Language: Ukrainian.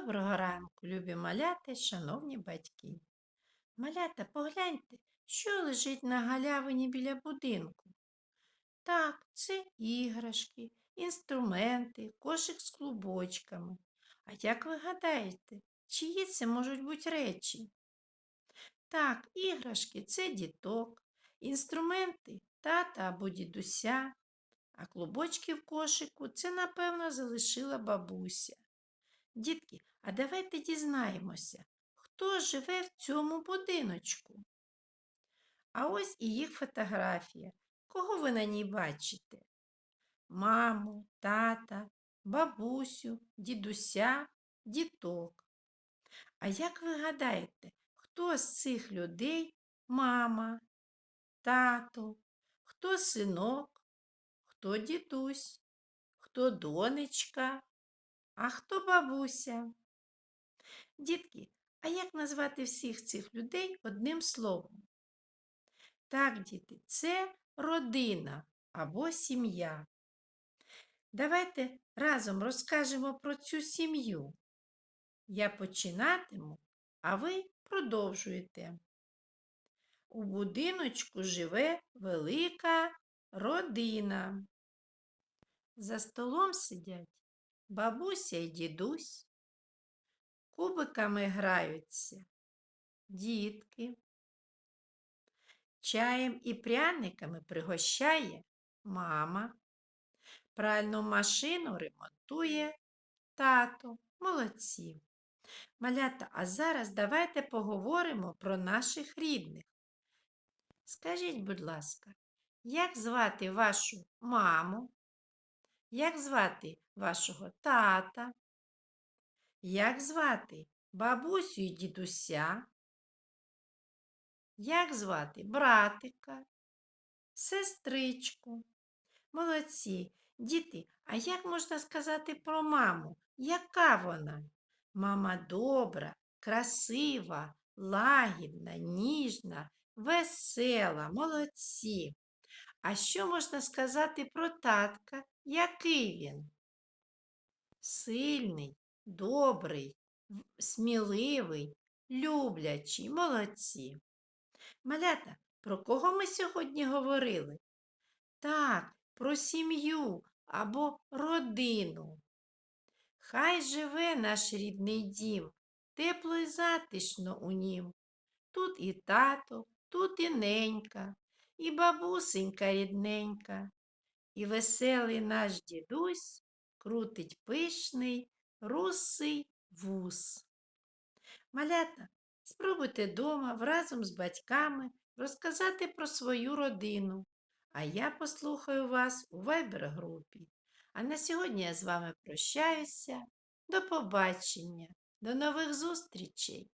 Доброго ранку, любі малята шановні батьки. Малята, погляньте, що лежить на галявині біля будинку. Так, це іграшки, інструменти, кошик з клубочками. А як ви гадаєте, чиї це можуть бути речі? Так, іграшки це діток, інструменти тата або дідуся, а клубочки в кошику це, напевно, залишила бабуся. Дітки, а давайте дізнаємося, хто живе в цьому будиночку. А ось і їх фотографія. Кого ви на ній бачите? Маму, тата, бабусю, дідуся, діток. А як ви гадаєте, хто з цих людей мама, тато, хто синок, хто дідусь, хто донечка, а хто бабуся? Дітки, а як назвати всіх цих людей одним словом? Так, діти, це родина або сім'я. Давайте разом розкажемо про цю сім'ю. Я починатиму, а ви продовжуєте. У будиночку живе велика родина. За столом сидять бабуся і дідусь. Кубиками граються дітки. Чаєм і пряниками пригощає мама. Пральну машину ремонтує тато. Молодці. Малята, а зараз давайте поговоримо про наших рідних. Скажіть, будь ласка, як звати вашу маму? Як звати вашого тата? Як звати бабусю і дідуся? Як звати братика, сестричку? Молодці, діти, а як можна сказати про маму? Яка вона? Мама добра, красива, лагідна, ніжна, весела, молодці. А що можна сказати про татка? Який він? Сильний, добрий, сміливий, люблячий, молодці. Малята, про кого ми сьогодні говорили? Так, про сім'ю або родину. Хай живе наш рідний дім, тепло й затишно у нім. Тут і тато, тут і ненька, і бабусенька рідненька, і веселий наш дідусь крутить пишний русий вус. Малята, спробуйте дома разом з батьками розказати про свою родину, а я послухаю вас у вайбер-групі. А на сьогодні я з вами прощаюся. До побачення, до нових зустрічей!